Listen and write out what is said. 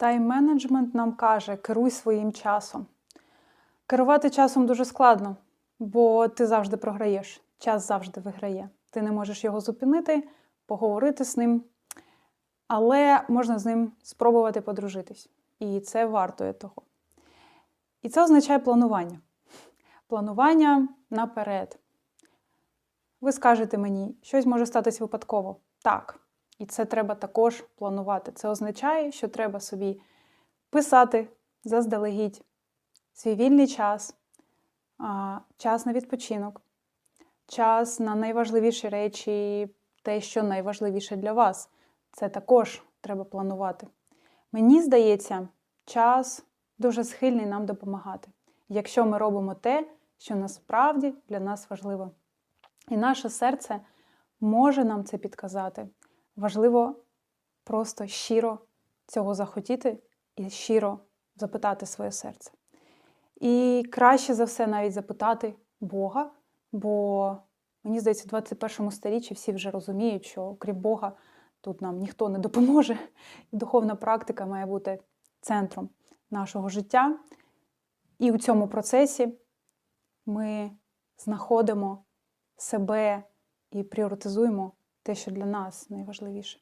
Тайм-менеджмент нам каже, керуй своїм часом. Керувати часом дуже складно, бо ти завжди програєш. Час завжди виграє. Ти не можеш його зупинити, поговорити з ним, але можна з ним спробувати подружитись. І це вартує того. І це означає планування. Планування наперед. Ви скажете мені, щось може статись випадково. Так. І це треба також планувати. Це означає, що треба собі писати заздалегідь свій вільний час, час на відпочинок, час на найважливіші речі, те, що найважливіше для вас. Це також треба планувати. Мені здається, час дуже схильний нам допомагати, якщо ми робимо те, що насправді для нас важливо. І наше серце може нам це підказати. Важливо просто щиро цього захотіти і щиро запитати своє серце. І краще за все навіть запитати Бога, бо мені здається, в 21 сторіччі всі вже розуміють, що крім Бога тут нам ніхто не допоможе, і духовна практика має бути центром нашого життя. І у цьому процесі ми знаходимо себе і пріоритизуємо те, що для нас найважливіше.